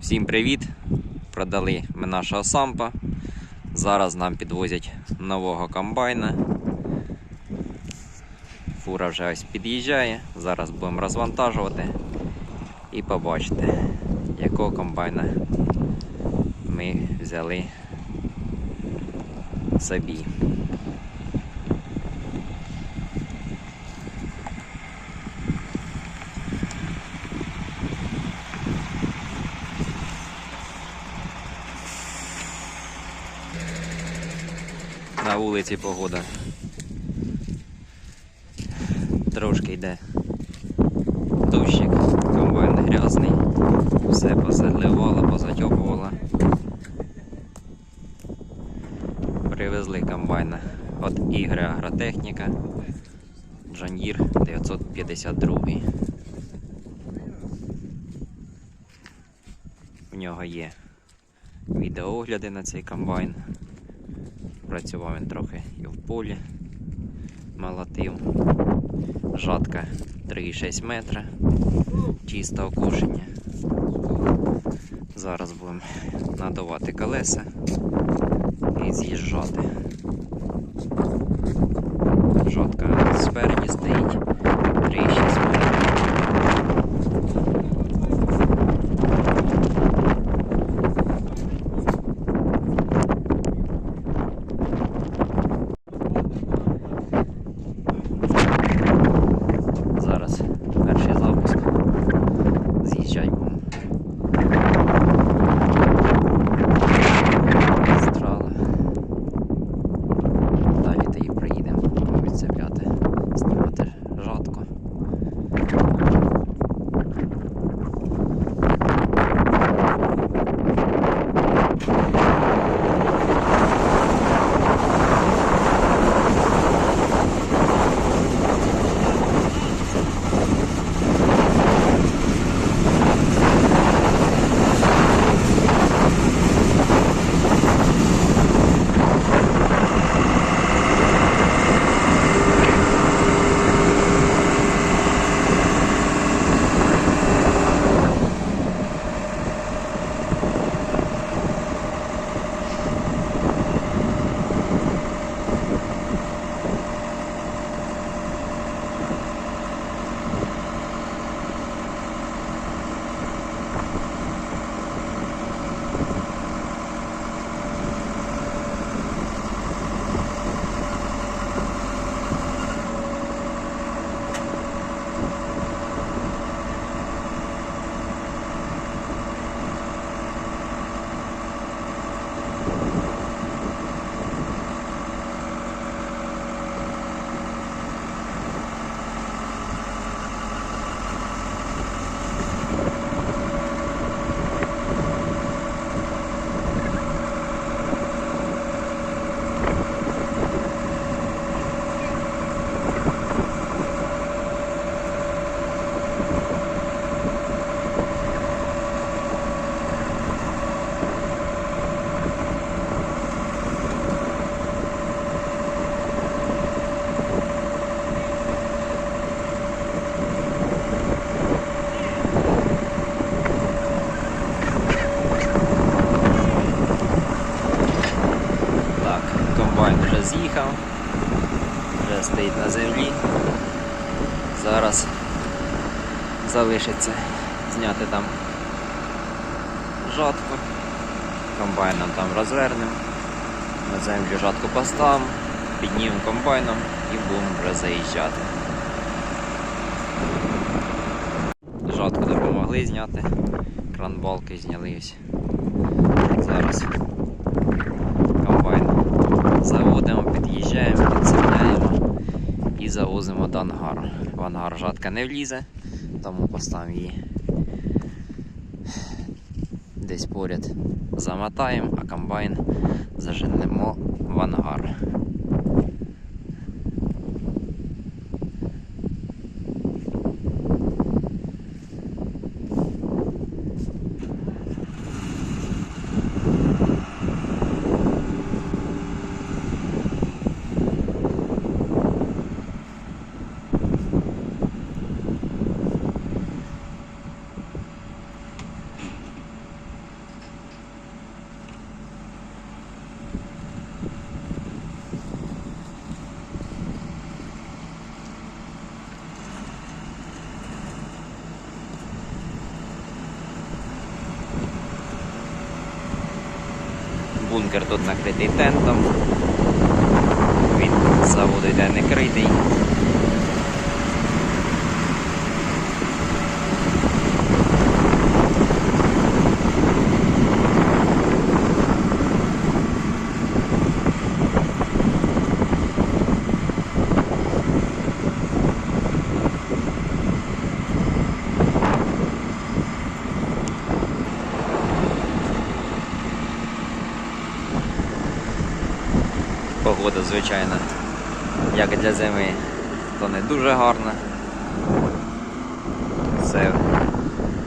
Всім привіт! Продали ми нашого сампа. Зараз нам підвозять нового комбайна. Фура вже ось під'їжджає. Зараз будемо розвантажувати і побачите, якого комбайна ми взяли собі. На вулиці погода. Трошки йде дощик, комбайн грязний, все позаливало, позатьопувало. Привезли комбайна від Ігри Агротехніка Джан'їр 952. У нього є відеоогляди на цей комбайн. Працював він трохи і в полі, молотив. Жатка 3,6 метра, чисте окушення. Зараз будемо надавати колеса і з'їжджати. Жатка спереді стоїть 3,6 метра. Залишиться зняти там жатку. Комбайном там розвернемо. На землю жатку поставимо, піднімемо комбайном і будемо вже заїжджати. Жатку допомогли зняти, кранбалки ось. Зараз комбайн заводимо, під'їжджаємо, підсипляємо і завозимо до ангару. В ангар жатка не влізе, тому поставимо її десь поряд замотаємо, а комбайн заженемо в ангар. Бункер тут накритий тентом. Він заводу йде не критий. Погода, звичайно, як для зими, то не дуже гарна. Все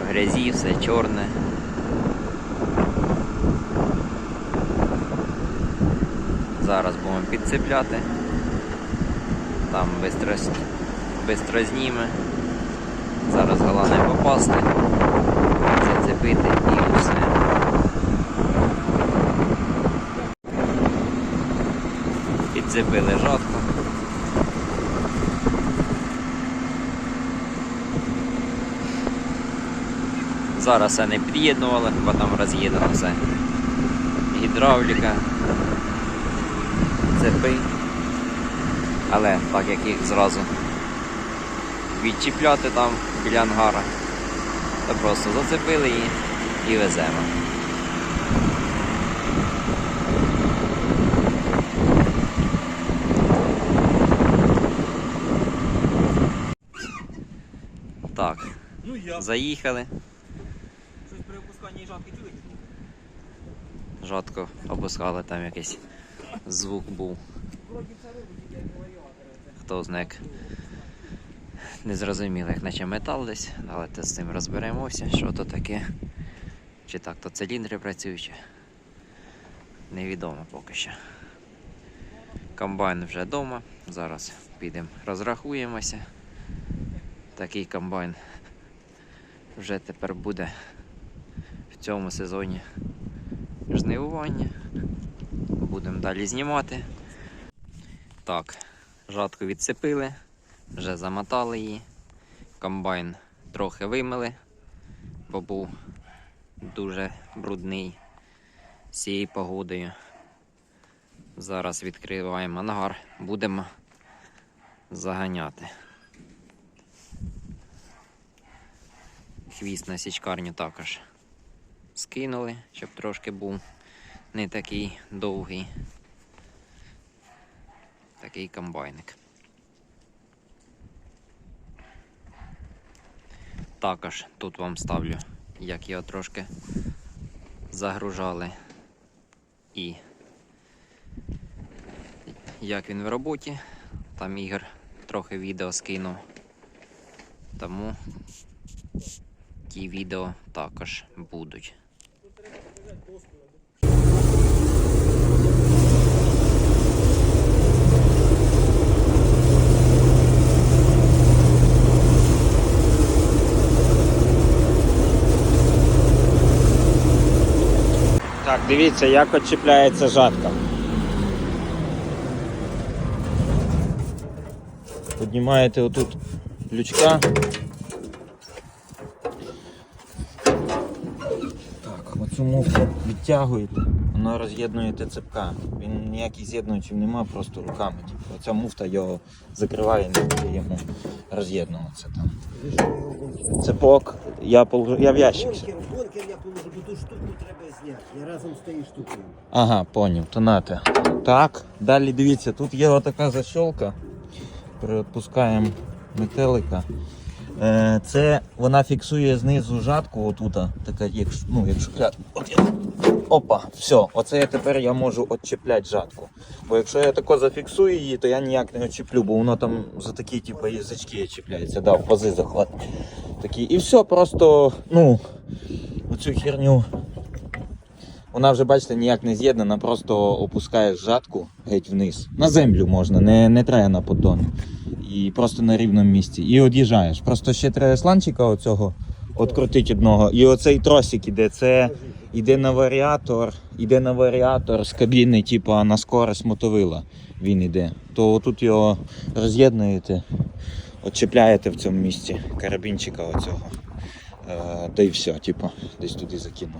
в грязі, все чорне. Зараз будемо підцепляти. Там бистро зніме. Зараз головне попасти, зацепити і все. Підцепили жатку. Зараз все не під'єднували, бо там роз'єднано все. Гідравліка, цепи. Але так як їх зразу відчіпляти там біля ангара, то просто зацепили її і веземо. Так, Ну я. заїхали. Щось при опусканні жатки чули? Жорстко опускали, там якийсь звук був. Хто знає, як не зрозуміло, як наче метал десь. Давайте з цим розберемося, що то таке. Чи так то циліндри працюють, невідомо поки що. Комбайн вже вдома. Зараз підемо розрахуємося. Такий комбайн вже тепер буде в цьому сезоні жнивування. Будемо далі знімати. Так, жатку відцепили, вже замотали її. Комбайн трохи вимили, бо був дуже брудний з цією погодою. Зараз відкриваємо ангар, будемо заганяти. Хвіст на січкарню також скинули, щоб трошки був не такий довгий. Такий комбайник. Також тут вам ставлю, як його трошки загружали і як він в роботі. Там ігор трохи відео скинув. Тому ті відео також будуть. Так, дивіться, як очіпляється жатка. Піднімаєте отут лючка. Оцю муфту відтягуєте, воно роз'єднуєте цепка. Він ніякий з'єднуючий нема, просто руками. Типу, оця муфта його закриває, не буде йому роз'єднуватися там. Цепок, я, положу, я в ящик. Бункер, бункер я положу, бо ту штуку треба зняти. Я разом з тією штукою. Ага, поняв, то нате. Так, далі дивіться, тут є отака защолка. Приотпускаємо метелика. Е, Це вона фіксує знизу жатку, отута, така, як, ну, як. От я. Опа, все, оце я тепер я можу отчіпляти жатку. Бо якщо я тако зафіксую її, то я ніяк не відчіплю, бо воно там за такі типу, язички чіпляється, да, пази захват. Такі. І все, просто, ну, оцю херню вона вже, бачите, ніяк не з'єднана, просто опускаєш жатку геть вниз. На землю можна, не, не треба на поддон. І просто на рівному місці. І од'їжджаєш. Просто ще треба сланчика оцього відкрутити одного. І оцей тросик іде. Це іде на варіатор, іде на варіатор з кабіни, типу на скорость мотовила. Він іде. То тут його роз'єднуєте, отчепляєте в цьому місці карабінчика оцього. Е, да і все, типу, десь туди закинули.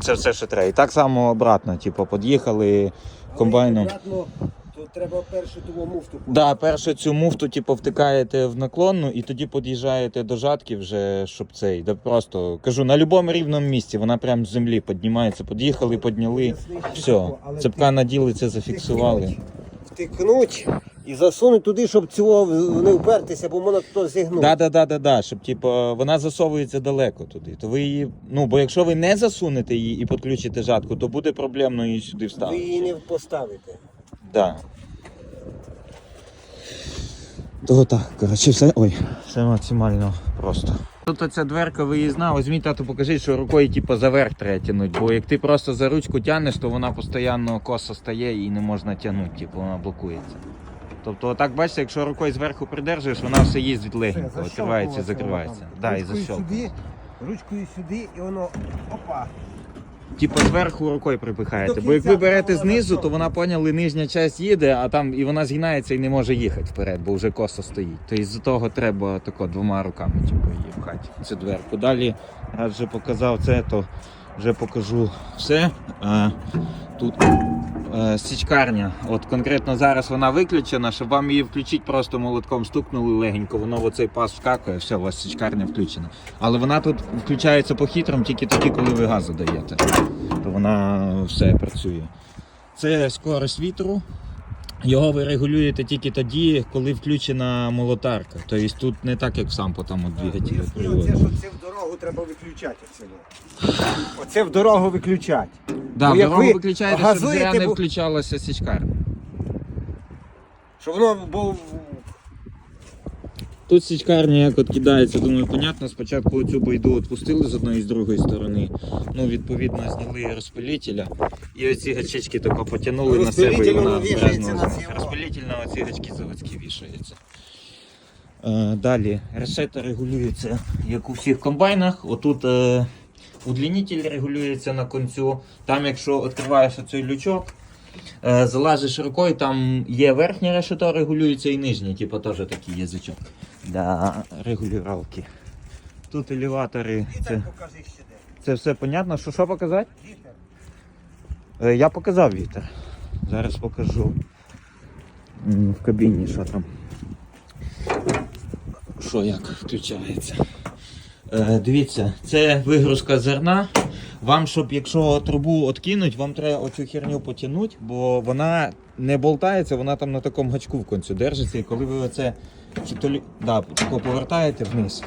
Це все, що треба. І так само обратно, типу, під'їхали комбайном. Обратно, то треба першу ту муфту. Да, перше цю муфту, типу, втикаєте в наклонну і тоді під'їжджаєте до жатки вже, щоб цей. Да просто кажу, на будь-якому рівному місці, вона прям з землі піднімається. Під'їхали, підняли. Все. Цепка наділи, це зафіксували. Втикнуть і засунуть туди, щоб цього не впертися, бо можна тут зігнути. Да, да, да, да, да, щоб типу, вона засовується далеко туди. То ви її, ну бо якщо ви не засунете її і підключите жатку, то буде проблемно її сюди вставити. Ви її не поставите. Да. То так, коротше, все. Ой, все максимально просто. Тут оця дверка виїзна, візьміть тату, покажіть, що рукою типу, заверх треба тягнути, бо як ти просто за ручку тягнеш, то вона постійно косо стає і не можна тягнути, типу, вона блокується. Тобто, отак бачите, якщо рукою зверху придержуєш, вона все їздить легенько, відкривається і закривається. Да, і Ручкою сюди, ручкою сюди, і воно опа. Типу зверху рукою припихаєте. Бо як ви берете знизу, то вона поняли, нижня часть їде, а там і вона згинається і не може їхати вперед, бо вже косо стоїть. То із-за того треба тако двома руками типу, її пхати. Цю дверку. Далі, раз вже показав це, то вже покажу все. А, тут січкарня. От конкретно зараз вона виключена, щоб вам її включити, просто молотком стукнули легенько, воно в оцей пас вскакує, все, у вас січкарня включена. Але вона тут включається по-хитрому тільки тоді, коли ви газу даєте. То вона все працює. Це скорость вітру. Його ви регулюєте тільки тоді, коли включена молотарка. Тобто тут не так, як в сампо там от двигателі приводять. що це в дорогу треба виключати. Оце, оце в дорогу виключати. Да, Бо як дорогу ви виключаєте, щоб газуєте, зря не бо- включалася січкарня. Щоб воно було Тут січкарня як от кидається, думаю, понятно. Спочатку цю байду відпустили з одної і з другої сторони. Ну, відповідно, зняли розпилителя. І оці гачечки тако потягнули на себе і вона. Розпилитель на оці гачки заводські вішається. Е, далі решета регулюється, як у всіх комбайнах. Отут е, удлінитель регулюється на концю. Там, якщо відкриваєш оцей лючок, е, залазиш рукою, там є верхнє решето регулюється і нижнє, типу теж такий язичок для регулювання. Тут елеватори. Це, це все понятно. Що, що показати? Вітер. Е, Я показав вітер. Зараз покажу в кабіні, що там. Що як включається. Е, дивіться, це вигрузка зерна. Вам, щоб якщо трубу откинуть, вам треба оцю херню потягнути, бо вона не болтається, вона там на такому гачку в концю держиться. І коли ви оце чи да, повертаєте вниз,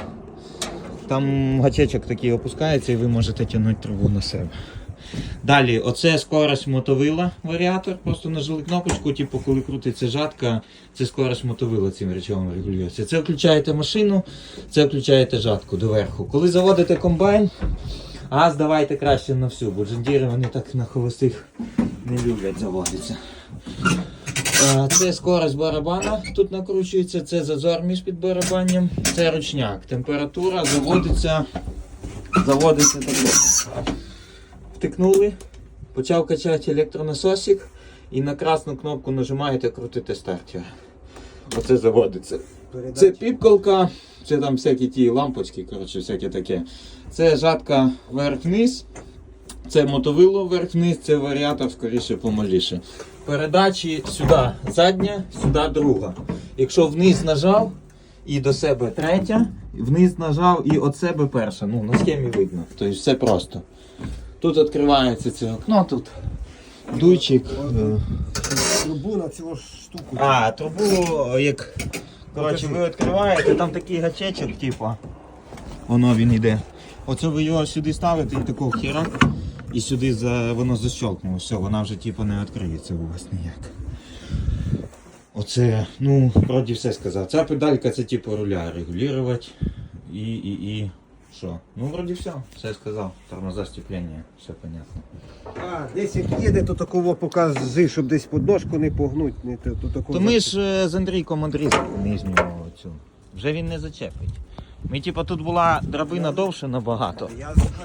там гачечок такий опускається і ви можете тягнути трубу на себе. Далі, оце скорость мотовила варіатор. Просто нажали кнопочку, типу, коли крутиться жатка, це скорость мотовила цим речовим регулюється. Це включаєте машину, це включаєте жатку доверху. Коли заводите комбайн, газ давайте краще на всю, бо джендіри вони так на холостих не люблять заводитися. Це скорость барабана тут накручується, це зазор між підбарабанням, це ручняк. Температура заводиться, заводиться тако. Втикнули, почав качати електронасосик і на красну кнопку нажимаєте крутите стартер. Оце заводиться. Це піпколка, це там всякі ті лампочки, коротше, всяке таке. Це жатка вверх-вниз, це мотовило вверх-вниз, це варіатор скоріше помаліше. Передачі сюди задня, сюди друга. Якщо вниз нажав і до себе третя, вниз нажав і від себе перша. Ну, на схемі видно. Тобто все просто. Тут відкривається це окно, тут дуйчик. е, Трубу на цю штуку. а, трубу, як коротше, ви відкриваєте, там такий гачечок, типу. Воно він йде. Оце ви його сюди ставите і такого хіра. І сюди за, воно защелкнуло. Все, вона вже типу не відкриється у вас ніяк. Оце, ну, вроді все сказав. Ця педалька це типу руля регулювати. І, і, і. Що? Ну, вроді все, все сказав. Тормоза степлення, все понятно. А, десь як їде, то такого покажи, щоб десь подножку не погнуть. Не, то, то, такого То ми ж е, з Андрійком Андрійським нижню цю. Вже він не зачепить. Ми, типу, тут була драбина довше набагато.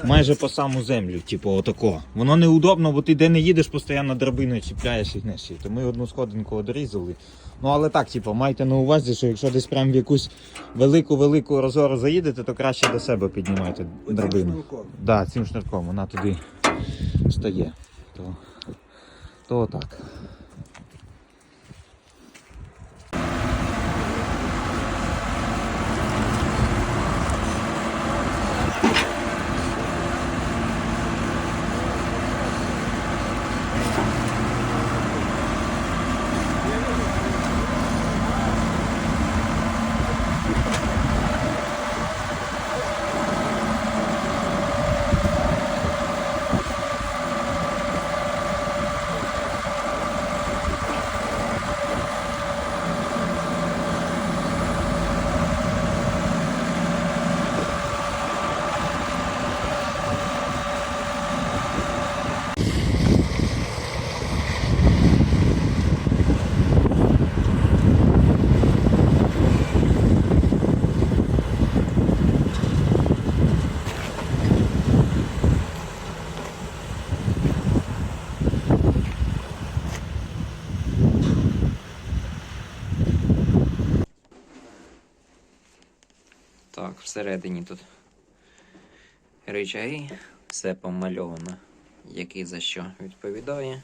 Майже по саму землю, типу, отако. Воно неудобно, бо ти де не їдеш, постійно драбиною чіпляєш і гнеш. То ми одну сходинку одрізали. Ну але так, типу, майте на увазі, що якщо десь прям в якусь велику-велику розору заїдете, то краще до себе піднімайте драбину. шнурком. Да, цим шнурком, вона туди стає. То, то так. Так, всередині тут речаги, все помальовано, який за що відповідає.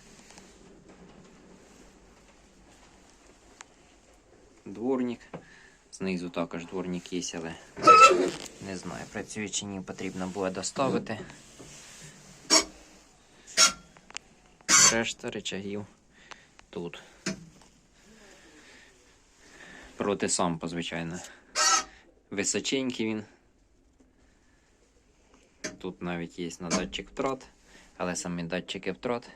Дворник. Знизу також дворник є, але не знаю, працює чи ні, потрібно буде доставити. Решта речагів тут. Проти сампа, звичайно. Височенький він. Тут навіть є на датчик втрат, але самі датчики втрат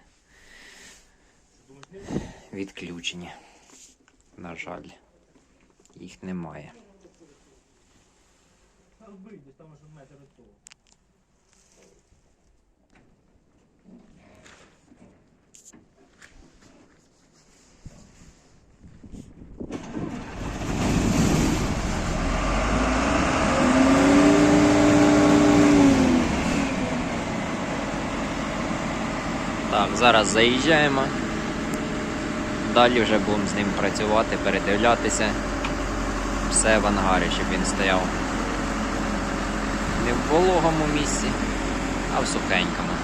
відключені. На жаль, їх немає. Там вийде, там того. Так, зараз заїжджаємо. Далі вже будемо з ним працювати, передивлятися. Все в ангарі, щоб він стояв. Не в вологому місці, а в сухенькому.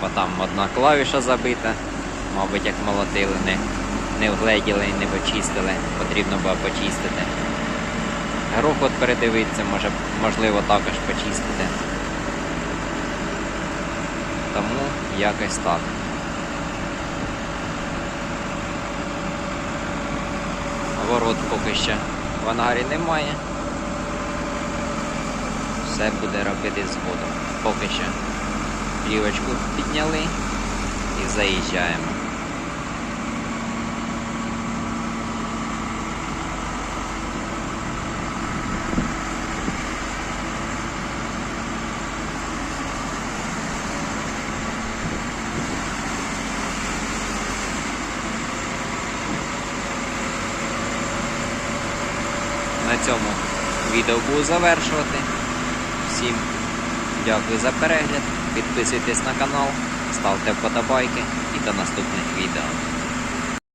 Бо там одна клавіша забита, мабуть, як молотили, не, не вгледіли не почистили. Потрібно було почистити. Грохот передивитися, може, можливо, також почистити. Тому якось так. Ворот поки ще в ангарі немає. Все буде робити згодом. Поки що плівочку підняли і заїжджаємо. На цьому відео буду завершувати. Всім дякую за перегляд. Підписуйтесь на канал, ставте вподобайки і до наступних відео.